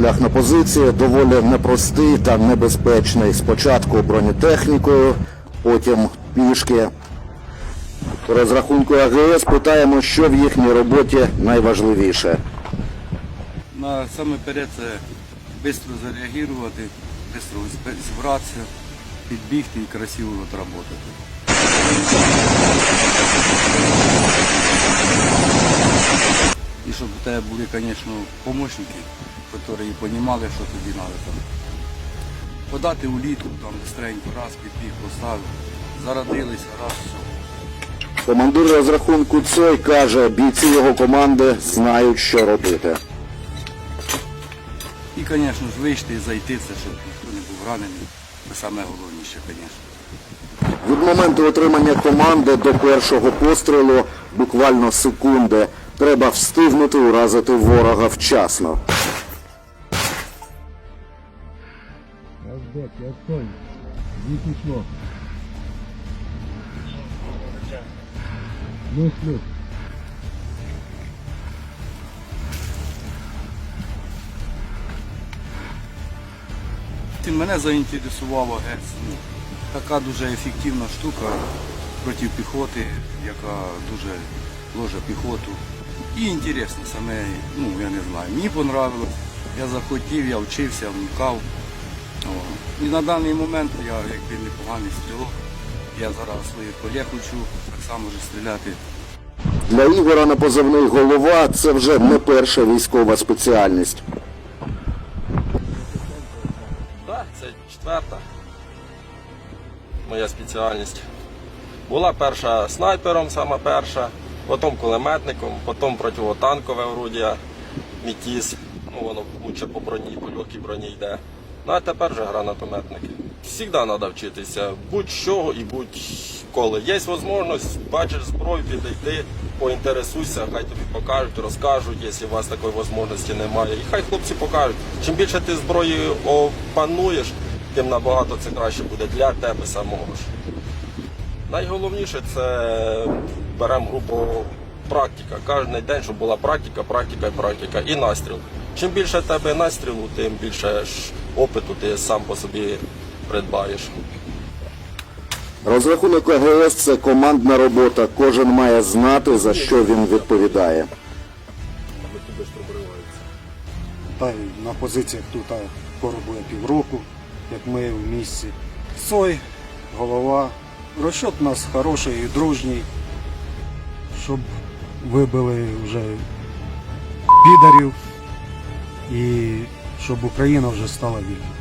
шлях на позиції доволі непростий та небезпечний. Спочатку бронетехнікою, потім пішки. Розрахунку АГС питаємо, що в їхній роботі найважливіше. На саме перед це швидко зареагувати, швидко зібратися, підбігти і красиво відработати. І щоб у тебе були, звісно, помічники, які розуміли, що тобі треба там. Подати улітку, там быстренько, раз, підбіг, поставив, зарадилися, раз, все. Командир розрахунку Цой каже, бійці його команди знають, що робити. І, звісно ж, вийти і зайти, це щоб ніхто не був ранений. Це саме головніше, звісно. Від моменту отримання команди до першого пострілу буквально секунди. Треба встигнути уразити ворога вчасно. Я стой. Не пішло. Плюс, плюс. Ти мене заінтересувала геть. Ну, така дуже ефективна штука проти піхоти, яка дуже ложе піхоту. І інтересно саме, ну я не знаю, мені понравилось. Я захотів, я вчився, вникав. І на даний момент я якби непоганий стрілок. Я зараз своїх колег учу, так само вже стріляти. Для Ігора на позивний голова це вже не перша військова спеціальність. Так, це четверта моя спеціальність. Була перша снайпером, сама перша, потім кулеметником, потім противотанкове орудія, мітіс. Ну, воно лучше по броні, по легкій броні йде. Ну а тепер вже гранатометник. Завжди треба вчитися, будь-що і будь-коли. Є можливість, бачиш зброю, підійти, поінтересуйся, хай тобі покажуть, розкажуть, якщо у вас такої можливості немає. І хай хлопці покажуть. Чим більше ти зброї опануєш, тим набагато це краще буде для тебе самого ж. Найголовніше це беремо групу практика. Кожен день, щоб була практика, практика і практика. І настріл. Чим більше в тебе настрілу, тим більше опиту ти сам по собі придбаєш. Розрахунок АГС це командна робота. Кожен має знати, за що він відповідає. Та й на позиціях тут а, коробу я півроку, як ми в місці. Сой, голова. Розчот у нас хороший і дружній, щоб вибили вже підарів і щоб Україна вже стала вільною.